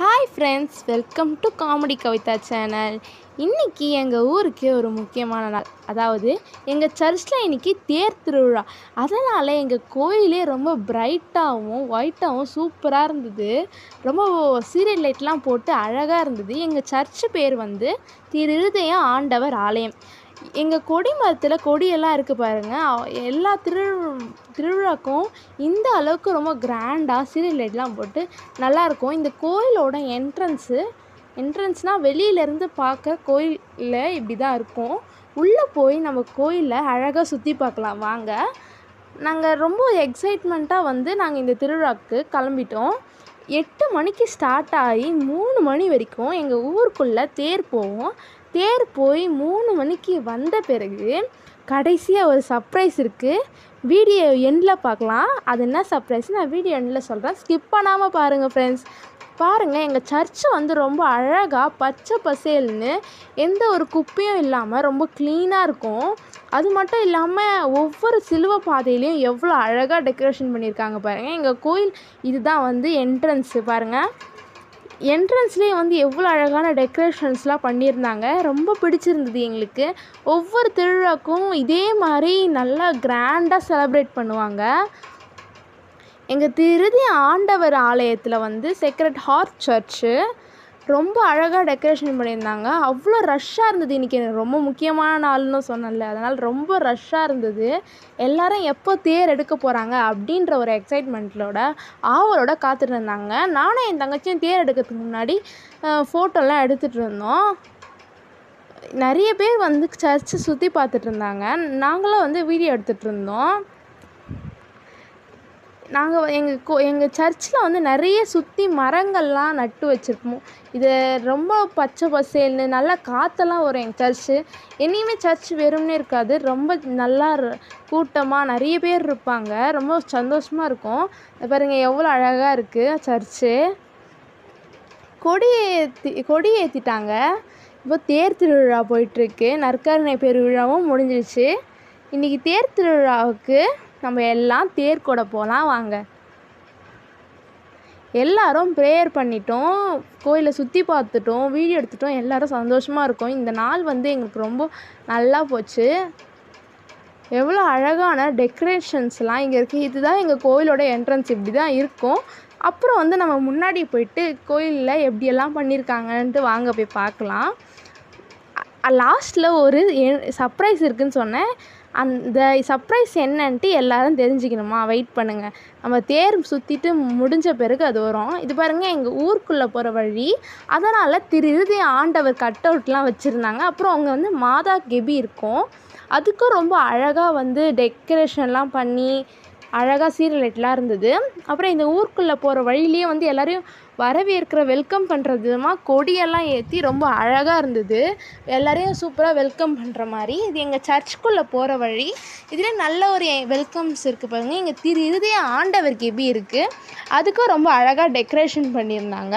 Hi friends welcome to comedy Kavitha channel இன்றைக்கி எங்கள் ஊருக்கு ஒரு முக்கியமான நாள். அதாவது எங்கள் சர்ச்சில் இன்றைக்கி தேர் திருவிழா. அதனால் எங்கள் கோயிலே ரொம்ப பிரைட்டாகவும் ஒயிட்டாகவும் சூப்பராக இருந்தது. ரொம்ப சீரியல் லைட்லாம் போட்டு அழகாக இருந்தது. எங்கள் சர்ச்சு பேர் வந்து திருதய ஆண்டவர் ஆலயம். எங்கள் கொடி மரத்தில் கொடியெல்லாம் இருக்குது பாருங்கள் எல்லா திரு திருவிழாக்கும் இந்த அளவுக்கு ரொம்ப கிராண்டாக சீரியல் லைட்லாம் போட்டு நல்லாயிருக்கும் இந்த கோயிலோட என்ட்ரன்ஸு என்ட்ரன்ஸ்னால் வெளியிலேருந்து பார்க்க கோயிலில் இப்படி தான் இருக்கும். உள்ளே போய் நம்ம கோயிலில் அழகாக சுற்றி பார்க்கலாம். வாங்க. நாங்கள் ரொம்ப எக்ஸைட்மெண்ட்டாக வந்து நாங்கள் இந்த திருவிழாக்கு கிளம்பிட்டோம். எட்டு மணிக்கு ஸ்டார்ட் ஆகி மூணு மணி வரைக்கும் எங்கள் ஊருக்குள்ளே தேர் போவோம் தேர் போய் மூணு மணிக்கு வந்த பிறகு கடைசியாக ஒரு சர்ப்ரைஸ் இருக்குது வீடியோ எண்டில் பார்க்கலாம். அது என்ன சர்ப்ரைஸ் நான் வீடியோ எண்டில் சொல்கிறேன் ஸ்கிப் பண்ணாமல் பாருங்கள் ஃப்ரெண்ட்ஸ் பாருங்கள் எங்கள் சர்ச்சு வந்து ரொம்ப அழகாக பச்சை பசேல்னு எந்த ஒரு குப்பையும் இல்லாமல் ரொம்ப க்ளீனாக இருக்கும். அது மட்டும் இல்லாமல் ஒவ்வொரு சிலுவை பாதையிலையும் எவ்வளோ அழகாக டெக்கரேஷன் பண்ணியிருக்காங்க பாருங்கள் எங்கள் கோயில் இதுதான் வந்து என்ட்ரன்ஸு பாருங்கள் என்ட்ரன்ஸ்லேயே வந்து எவ்வளோ அழகான டெக்கரேஷன்ஸ்லாம் பண்ணியிருந்தாங்க. ரொம்ப பிடிச்சிருந்தது எங்களுக்கு. ஒவ்வொரு திருவிழாக்கும் இதே மாதிரி நல்லா கிராண்டாக செலப்ரேட் பண்ணுவாங்க. எங்கள் திருதி ஆண்டவர் ஆலயத்தில் வந்து செக்ரெட் ஹார்ட் சர்ச்சு ரொம்ப அழகாக டெக்கரேஷன் பண்ணியிருந்தாங்க. அவ்வளோ ரஷ்ஷாக இருந்தது இன்றைக்கி எனக்கு ரொம்ப முக்கியமான நாள்னு சொன்னேன்ல. அதனால் ரொம்ப ரஷ்ஷாக இருந்தது. எல்லாரும் எப்போ தேர் எடுக்க போகிறாங்க அப்படின்ற ஒரு எக்ஸைட்மெண்ட்டோட ஆவலோட காத்துட்டு இருந்தாங்க. நானும் என் தங்கச்சியும் தேர் எடுக்கிறதுக்கு முன்னாடி ஃபோட்டோலாம் எடுத்துகிட்டு இருந்தோம். நிறைய பேர் வந்து சர்ச்சை சுற்றி பார்த்துட்டு இருந்தாங்க. நாங்களும் வந்து வீடியோ எடுத்துகிட்டு இருந்தோம். நாங்கள் எங்கள் கோ எங்கள் சர்ச்சில் வந்து நிறைய சுற்றி மரங்கள்லாம் நட்டு வச்சுருப்போம் இது ரொம்ப பச்சை பசேல்னு நல்லா காற்றெல்லாம் வரும் எங்கள் சர்ச்சு என்னையுமே சர்ச் வெறும்னே இருக்காது. ரொம்ப நல்லா கூட்டமாக நிறைய பேர் இருப்பாங்க. ரொம்ப சந்தோஷமாக இருக்கும். பாருங்கள் எவ்வளோ அழகாக இருக்குது சர்ச்சு. கொடி ஏற்றி கொடி ஏற்றிட்டாங்க இப்போ தேர் திருவிழா போயிட்டுருக்கு நற்கருணை பெருவிழாவும் முடிஞ்சிருச்சு. இன்றைக்கி தேர் திருவிழாவுக்கு நம்ம எல்லாம் தேர் கூட போகலாம் வாங்க. எல்லாரும் ப்ரேயர் பண்ணிட்டோம் கோயிலை சுற்றி பார்த்துட்டோம் வீடியோ எடுத்துட்டோம். எல்லாரும் சந்தோஷமாக இருக்கோம். இந்த நாள் வந்து எங்களுக்கு ரொம்ப நல்லா போச்சு. எவ்வளோ அழகான டெக்கரேஷன்ஸ்லாம் இங்கே இருக்குது இதுதான் எங்கள் கோயிலோட என்ட்ரன்ஸ் இப்படி தான் இருக்கும். அப்புறம் வந்து நம்ம முன்னாடி போயிட்டு கோயிலில் எப்படியெல்லாம் பண்ணியிருக்காங்கன்ட்டு வாங்க போய் பார்க்கலாம். லாஸ்ட்டில் ஒரு சர்ப்ரைஸ் இருக்குதுன்னு சொன்னேன். அந்த சர்ப்ரைஸ் என்னன்ட்டு எல்லாரும் தெரிஞ்சுக்கணுமா? வெயிட் பண்ணுங்கள் நம்ம தேர் சுற்றிட்டு முடிஞ்ச பிறகு அது வரும். இது பாருங்கள் எங்கள் ஊருக்குள்ளே போகிற வழி. அதனால் திரு இருதய ஆண்டவர் கட் அவுட்லாம் வச்சுருந்தாங்க. அப்புறம் அங்கே வந்து மாதா கெபி இருக்கும். அதுக்கும் ரொம்ப அழகாக வந்து டெக்கரேஷன்லாம் பண்ணி அழகாக சீரியல் லைட்லாம் இருந்தது. அப்புறம் இந்த ஊருக்குள்ளே போகிற வழியிலேயே வந்து எல்லோரையும் வரவேற்கிற வெல்கம் பண்ணுற விதமாக கொடியெல்லாம் ஏற்றி ரொம்ப அழகாக இருந்தது. எல்லாரையும் சூப்பராக வெல்கம் பண்ணுற மாதிரி. இது எங்கள் சர்ச்சுக்குள்ளே போகிற வழி. இதில் நல்ல ஒரு வெல்கம்ஸ் இருக்குது பாருங்கள் இங்கே திரு இருதய ஆண்டவர் கெபி இருக்குது அதுக்கும் ரொம்ப அழகாக டெக்கரேஷன் பண்ணியிருந்தாங்க.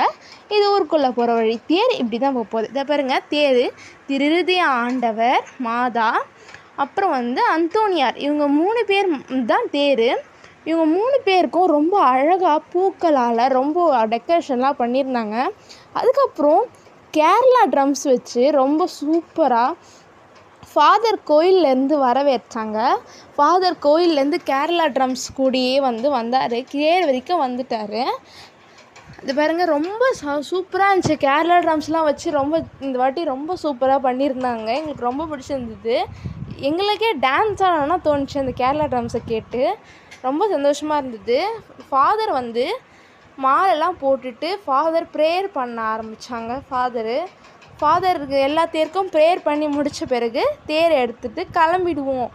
இது ஊருக்குள்ளே போகிற வழி. தேர் இப்படி தான் போக போகுது இதை பாருங்கள் தேர் திரு ஆண்டவர் மாதா அப்புறம் வந்து அந்தோனியார். இவங்க மூணு பேர் தான் தேர். இவங்க மூணு பேருக்கும் ரொம்ப அழகாக பூக்களால் ரொம்ப டெக்கரேஷன்லாம் பண்ணியிருந்தாங்க. அதுக்கப்புறம் கேரளா ட்ரம்ஸ் வச்சு ரொம்ப சூப்பராக ஃபாதர் கோயில்லேருந்து வரவேற்றாங்க. ஃபாதர் கோயில்லேருந்து கேரளா ட்ரம்ஸ் கூடயே வந்து வந்தார். கீழே வரைக்கும் வந்துட்டார். இது பாருங்கள் ரொம்ப சூப்பராக இருந்துச்சு. கேரளா ட்ரம்ஸ்லாம் வச்சு ரொம்ப இந்த வாட்டி ரொம்ப சூப்பராக பண்ணியிருந்தாங்க. எங்களுக்கு ரொம்ப பிடிச்சிருந்தது. எங்களுக்கே டான்ஸ் ஆடணும்னா தோணுச்சு அந்த கேரளா ட்ரம்ஸை கேட்டு. ரொம்ப சந்தோஷமாக இருந்தது. ஃபாதர் வந்து மாலைலாம் போட்டுட்டு ஃபாதர் ப்ரேயர் பண்ண ஆரம்பித்தாங்க ஃபாதரு ஃபாதருக்கு எல்லா தேருக்கும் ப்ரேயர் பண்ணி முடித்த பிறகு தேர் எடுத்துகிட்டு கிளம்பிடுவோம்.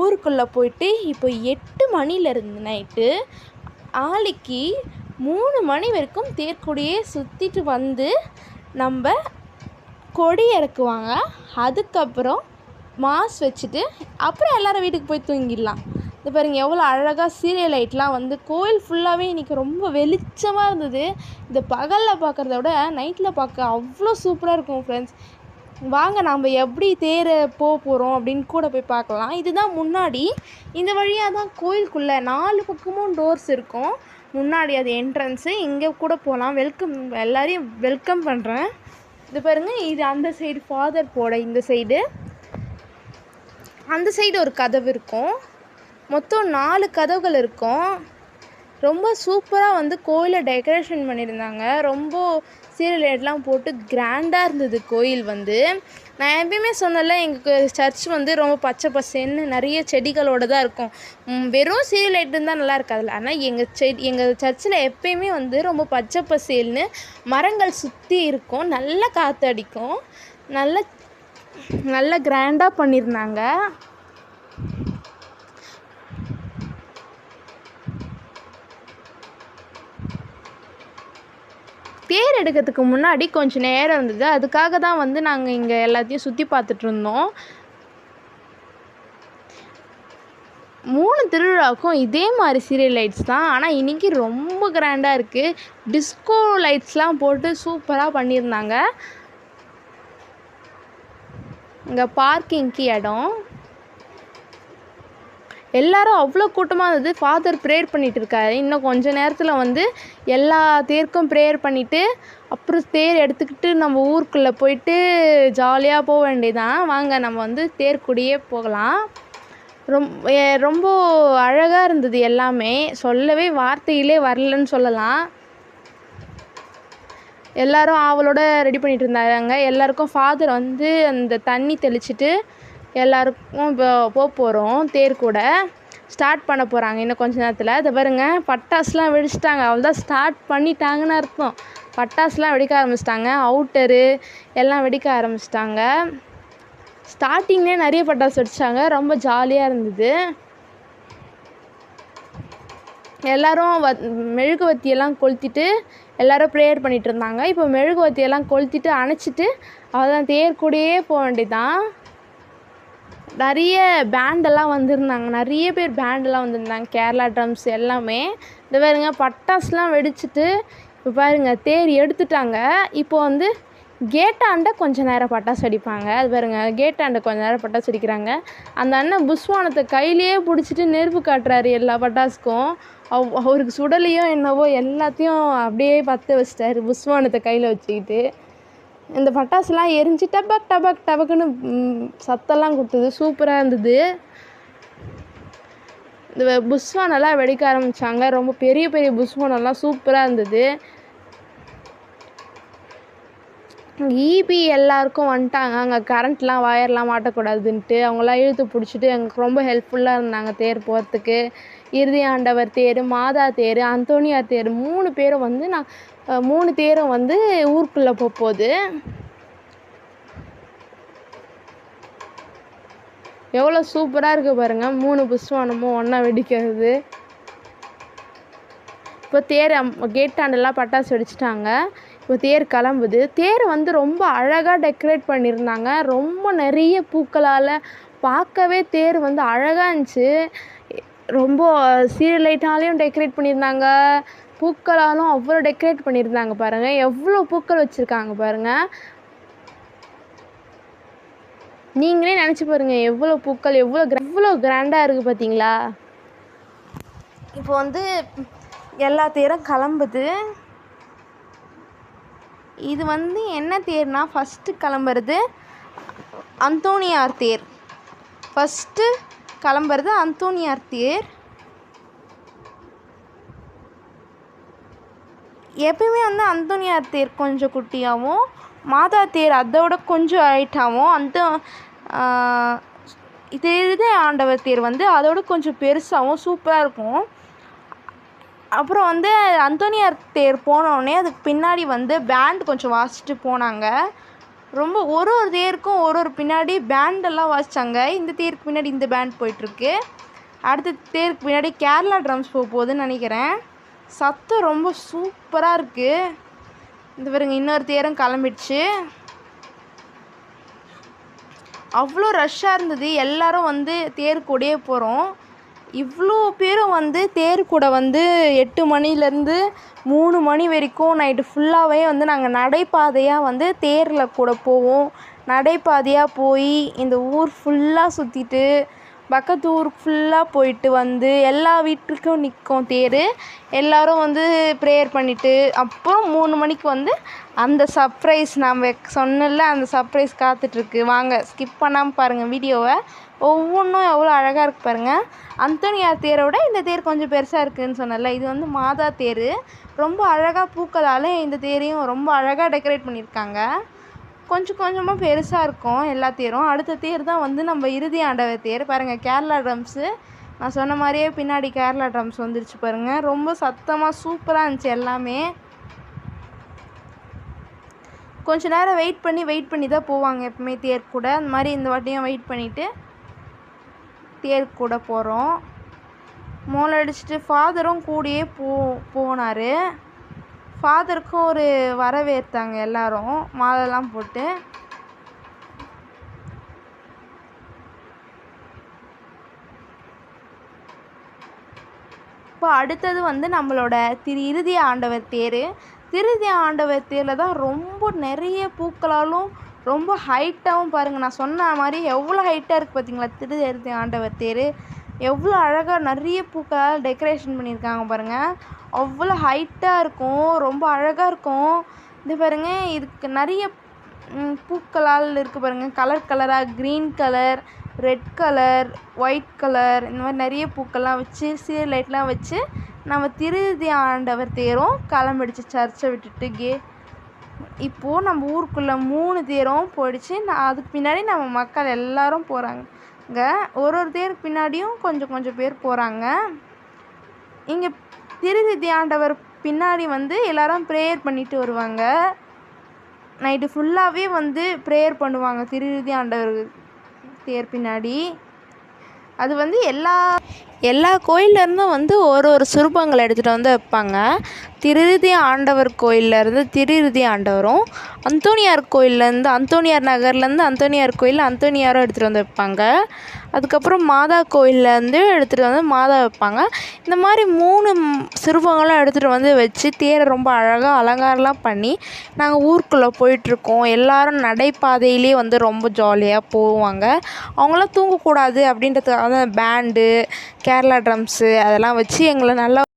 ஊருக்குள்ளே போயிட்டு இப்போ எட்டு மணிலேருந்து நைட்டு ஆளிக்கு மூணு மணி வரைக்கும் தேர்கொடியே சுற்றிட்டு வந்து நம்ம கொடி இறக்குவாங்க. அதுக்கப்புறம் மாஸ் வச்சுட்டு அப்புறம் எல்லோரும் வீட்டுக்கு போய் தூங்கிடலாம். இது பாருங்க எவ்வளோ அழகாக சீரியல் லைட்லாம் வந்து கோயில் ஃபுல்லாகவே இன்றைக்கி ரொம்ப வெளிச்சமாக இருந்தது. இந்த பகலில் பார்க்குறத விட நைட்டில் பார்க்க அவ்வளோ சூப்பராக இருக்கும் ஃப்ரெண்ட்ஸ் வாங்க நாம் எப்படி தேரை போக போகிறோம் அப்படின்னு கூட போய் பார்க்கலாம் இதுதான் முன்னாடி. இந்த வழியாக தான் கோயிலுக்குள்ளே நாலு பக்கமும் டோர்ஸ் இருக்கும். முன்னாடி அது என்ட்ரன்ஸு இங்கே கூட போகலாம் வெல்கம் எல்லாரையும் வெல்கம் பண்ணுறேன் இது பாருங்கள் இது அந்த சைடு ஃபாதர் போட இந்த சைடு அந்த சைடு ஒரு கதவு இருக்கும். மொத்தம் நாலு கதவுகள் இருக்கும். ரொம்ப சூப்பராக வந்து கோயிலை டெக்கரேஷன் பண்ணியிருந்தாங்க. ரொம்ப சீரியல் லைட்லாம் போட்டு கிராண்டாக இருந்தது கோயில் வந்து. நான் எப்பயுமே சொன்னல எங்கள் சர்ச் வந்து ரொம்ப பச்சை பசேன்னு நிறைய செடிகளோட தான் இருக்கும். வெறும் சீரியலைட் இருந்தால் நல்லா இருக்காதுல்ல. ஆனால் எங்கள் செடி எங்கள் சர்ச்சில் எப்பயுமே வந்து ரொம்ப பச்சை பசேல்னு மரங்கள் சுற்றி இருக்கும். நல்லா காற்று அடிக்கும். நல்ல நல்லா கிராண்டாக பண்ணியிருந்தாங்க. தேர் எடுக்கிறதுக்கு முன்னாடி கொஞ்சம் நேரம் இருந்தது. அதுக்காக தான் வந்து நாங்கள் இங்கே எல்லாத்தையும் சுற்றி பார்த்துட்டு இருந்தோம். மூணு திருவிழாவுக்கும் இதே மாதிரி சீரியல் லைட்ஸ் தான். ஆனால் இன்றைக்கி ரொம்ப கிராண்டாக இருக்குது டிஸ்கோ லைட்ஸ்லாம் போட்டு சூப்பராக பண்ணியிருந்தாங்க. இங்கே பார்க்கிங்க்கு இடம். எல்லாரும் அவ்வளோ கூட்டமாக இருந்தது ஃபாதர் ப்ரேயர் பண்ணிட்டு இருக்காரு. இன்னும் கொஞ்ச நேரத்தில் வந்து எல்லா தேருக்கும் ப்ரேயர் பண்ணிவிட்டு அப்புறம் தேர் எடுத்துக்கிட்டு நம்ம ஊருக்குள்ளே போயிட்டு ஜாலியாக போக வேண்டியதான் வாங்க நம்ம வந்து தேர்க்குடியே போகலாம். ரொம் ரொம்ப அழகாக இருந்தது எல்லாமே. சொல்லவே வார்த்தையிலே வரலன்னு சொல்லலாம். எல்லாரும் ஆவலோட ரெடி பண்ணிட்டு இருந்தாங்க. எல்லாருக்கும் ஃபாதர் வந்து அந்த தண்ணி தெளிச்சிட்டு எல்லாருக்கும் இப்போ போக போகிறோம் தேர் கூட. ஸ்டார்ட் பண்ண போகிறாங்க இன்னும் கொஞ்ச நேரத்தில். இதை பாருங்க பட்டாசுலாம் வெடிச்சிட்டாங்க. அவ்வளோதான் ஸ்டார்ட் பண்ணிட்டாங்கன்னு அர்த்தம். பட்டாசுலாம் வெடிக்க ஆரம்பிச்சிட்டாங்க. அவுட்டரு எல்லாம் வெடிக்க ஆரம்பிச்சிட்டாங்க. ஸ்டார்டிங்லேயே நிறைய பட்டாசு வெடிச்சாங்க. ரொம்ப ஜாலியாக இருந்தது. எல்லோரும் வ மெழுகுவர்த்தியெல்லாம் கொளுத்திட்டு எல்லோரும் ப்ரேயர் பண்ணிகிட்டு இருந்தாங்க. இப்போ மெழுகுவர்த்தியெல்லாம் கொளுத்திட்டு அணைச்சிட்டு அவ்வளோதான் தேர் கூடயே போக வேண்டியதான் நிறைய பேண்டெல்லாம் வந்திருந்தாங்க. நிறைய பேர் பேண்டெல்லாம் வந்திருந்தாங்க. கேரளா ட்ரம்ஸ் எல்லாமே. இந்த பாருங்க பட்டாசுலாம் வெடிச்சிட்டு இப்போ பாருங்க தேர் எடுத்துட்டாங்க. இப்போ வந்து கேட்டாண்ட கொஞ்ச நேரம் பட்டாசு அடிப்பாங்க அது பாருங்க கேட்டாண்ட கொஞ்ச நேரம் பட்டாசு அடிக்கிறாங்க அந்த அண்ணன் புஸ்வானத்தை கையிலேயே பிடிச்சிட்டு நெருப்பு காட்டுறாரு எல்லா பட்டாசுக்கும். அவ் அவருக்கு சுடலையோ என்னவோ எல்லாத்தையும் அப்படியே பற்ற வச்சிட்டாரு புஸ்வானத்தை கையில் வச்சுக்கிட்டு. இந்த பட்டாசுலாம் எரிஞ்சு டபக் டபக் டபக்குன்னு சத்தெல்லாம் கொடுத்தது. சூப்பராக இருந்தது. இந்த புஸ்வானெல்லாம் வெடிக்க ஆரம்பித்தாங்க ரொம்ப பெரிய பெரிய புஸ்வானெல்லாம் சூப்பராக இருந்தது. ஈபி எல்லாருக்கும் வந்துட்டாங்க. அங்கே கரண்ட்லாம் வயர்லாம் மாட்டக்கூடாதுன்ட்டு. அவங்களாம் இழுத்து பிடிச்சிட்டு எங்களுக்கு ரொம்ப ஹெல்ப்ஃபுல்லாக இருந்தாங்க தேர் போகிறதுக்கு இறுதி ஆண்டவர் தேர் மாதா தேர் அந்தோனியார் தேர் மூணு பேரும் வந்து நான் மூணு தேரும் வந்து ஊருக்குள்ளே போக போகுது எவ்வளோ சூப்பராக இருக்குது பாருங்கள் மூணு புஷ்வானமும் ஒன்றா வெடிக்கிறது. இப்போ தேர் கேட்டாண்டெல்லாம் பட்டாசு வெடிச்சிட்டாங்க. இப்போ தேர் கிளம்புது. தேர் வந்து ரொம்ப அழகாக டெக்கரேட் பண்ணியிருந்தாங்க. ரொம்ப நிறைய பூக்களால் பார்க்கவே தேர் வந்து அழகாக இருந்துச்சு. ரொம்ப சீரியல் லைட்டாலையும் டெக்கரேட் பண்ணியிருந்தாங்க. பூக்களாலும் அவ்வளோ டெக்கரேட் பண்ணியிருந்தாங்க பாருங்கள் எவ்வளோ பூக்கள் வச்சுருக்காங்க பாருங்கள் நீங்களே நினச்சி பாருங்கள் எவ்வளோ பூக்கள் எவ்வளோ எவ்வளோ கிராண்டாக இருக்குது பார்த்தீங்களா இப்போ வந்து எல்லா தேரும் கிளம்புது. இது வந்து என்ன தேர்னா ஃபஸ்ட்டு கிளம்புறது அந்தோனியார் தேர். ஃபஸ்ட்டு கிளம்புறது அந்தோனியார் தேர். எப்பயுமே வந்து அந்தோனியார் தேர் கொஞ்சம் குட்டியாகவும் மாதா தேர் அதோட கொஞ்சம் ஹைட்டாகவும் அந்த இது இது ஆண்டவர் தேர் வந்து அதோட கொஞ்சம் பெருசாகவும் சூப்பராக இருக்கும். அப்புறம் வந்து அந்தோனியார் தேர் போனோடனே அதுக்கு பின்னாடி வந்து பேண்ட் கொஞ்சம் வாசிச்சுட்டு போனாங்க. ரொம்ப ஒரு ஒரு தேருக்கும் ஒரு ஒரு பின்னாடி பேண்டெல்லாம் வாசித்தாங்க இந்த தேருக்கு பின்னாடி இந்த பேண்ட் போயிட்டுருக்கு. அடுத்த தேருக்கு பின்னாடி கேரளா ட்ரம்ஸ் போக போகுதுன்னு நினைக்கிறேன். சத்தம் ரொம்ப சூப்பராக இருக்குது இந்த பாருங்க இன்னொரு தேரும் கிளம்பிடுச்சு. அவ்வளோ ரஷ்ஷாக இருந்தது. எல்லாரும் வந்து தேருக்கு ஒடையே போகிறோம் இவ்வளோ பேரும் வந்து தேர் கூட வந்து எட்டு மணிலேருந்து மூணு மணி வரைக்கும் நைட்டு ஃபுல்லாகவே வந்து நாங்கள் நடைபாதையாக வந்து தேரில் கூட போவோம். நடைபாதையாக போய் இந்த ஊர் ஃபுல்லாக சுற்றிட்டு பக்கத்து ஊருக்கு ஃபுல்லாக போயிட்டு வந்து எல்லா வீட்டுக்கும் நிற்கும் தேர். எல்லோரும் வந்து ப்ரேயர் பண்ணிவிட்டு அப்புறம் மூணு மணிக்கு வந்து அந்த சர்ப்ரைஸ் நாம் சொன்னல அந்த சர்ப்ரைஸ் காத்துட்ருக்கு வாங்க ஸ்கிப் பண்ணாமல் பாருங்கள் வீடியோவை ஒவ்வொன்றும் எவ்வளோ அழகாக இருக்குது பாருங்கள் அந்தோனியார் தேரை விட இந்த தேர் கொஞ்சம் பெருசாக இருக்குதுன்னு சொன்னேன்ல இது வந்து மாதா தேர். ரொம்ப அழகாக பூக்களால் இந்த தேரையும் ரொம்ப அழகாக டெக்கரேட் பண்ணியிருக்காங்க. கொஞ்சம் கொஞ்சமாக பெருசாக இருக்கும் எல்லா தேரும். அடுத்த தேர் தான் வந்து நம்ம இறுதி ஆண்டவர் தேர். பாருங்கள் கேரளா ட்ரம்ஸு. நான் சொன்ன மாதிரியே பின்னாடி கேரளா ட்ரம்ஸ் வந்துருச்சு பாருங்கள் ரொம்ப சத்தமாக சூப்பராக இருந்துச்சு எல்லாமே. கொஞ்ச நேரம் வெயிட் பண்ணி வெயிட் பண்ணி தான் போவாங்க எப்பவுமே தேர் கூட. அந்த மாதிரி இந்த வாட்டியும் வெயிட் பண்ணிவிட்டு தேர் கூட போகிறோம் மோளம் அடிச்சுட்டு ஃபாதரும் கூடயே போ போனார். ஃபாதருக்கும் ஒரு வரவேற்றாங்க எல்லாரும் மாலைலாம் போட்டு. இப்போ அடுத்தது வந்து நம்மளோட திரு இறுதி ஆண்டவர் தேர். திருதி ஆண்டவர் தேரில் தான் ரொம்ப நிறைய பூக்களாலும் ரொம்ப ஹைட்டாகவும் பாருங்கள் நான் சொன்ன மாதிரி எவ்வளோ ஹைட்டாக இருக்குது பார்த்தீங்களா திருதி ஆண்டவர் தேர். எவ்வளோ அழகாக நிறைய பூக்களால் டெக்கரேஷன் பண்ணியிருக்காங்க பாருங்கள் அவ்வளோ ஹைட்டாக இருக்கும். ரொம்ப அழகாக இருக்கும். இது பாருங்கள் இதுக்கு நிறைய பூக்களால் இருக்குது பாருங்கள் கலர் கலராக green colour red colour white colour இந்த மாதிரி நிறைய பூக்கள்லாம் வச்சு சீரியல் லைட்லாம் வச்சு நம்ம திருதி ஆண்டவர் தேரும். கிளம்பிடுச்சு சர்ச்சை விட்டுட்டு கே இப்போது நம்ம ஊருக்குள்ளே மூணு தேரும் போயிடுச்சு. நான் அதுக்கு பின்னாடி நம்ம மக்கள் எல்லோரும் போகிறாங்க ஒரு ஒரு தேருக்கு பின்னாடியும் கொஞ்சம் கொஞ்சம் பேர் போகிறாங்க இங்கே திருதி ஆண்டவர் பின்னாடி வந்து எல்லோரும் ப்ரேயர் பண்ணிட்டு வருவாங்க. நைட்டு ஃபுல்லாகவே வந்து ப்ரேயர் பண்ணுவாங்க திருவிதி ஆண்டவர் தேர் பின்னாடி. அது வந்து எல்லா எல்லா கோயிலேருந்தும் வந்து ஒரு ஒரு சுரூபங்களை எடுத்துகிட்டு வந்து வைப்பாங்க. திருதி ஆண்டவர் கோயிலேருந்து திருதி ஆண்டவரும் அந்தோணியார் கோயிலேருந்து அந்தோணியார் நகர்லேருந்து அந்தோணியார் கோயில் அந்தோணியாரும் எடுத்துகிட்டு வந்து வைப்பாங்க. அதுக்கப்புறம் மாதா கோயிலேருந்து எடுத்துகிட்டு வந்து மாதா வைப்பாங்க. இந்த மாதிரி மூணு சிறுபங்களும் எடுத்துகிட்டு வந்து வச்சு தேரை ரொம்ப அழகாக அலங்காரம்லாம் பண்ணி நாங்கள் ஊருக்குள்ளே போயிட்டுருக்கோம். எல்லோரும் நடைபாதையிலே வந்து ரொம்ப ஜாலியாக போவாங்க. அவங்களாம் தூங்கக்கூடாது அப்படின்றதுக்காக பேண்டு பேண்டு கேரளா ட்ரம்ஸு அதெல்லாம் வச்சு எங்களை நல்லா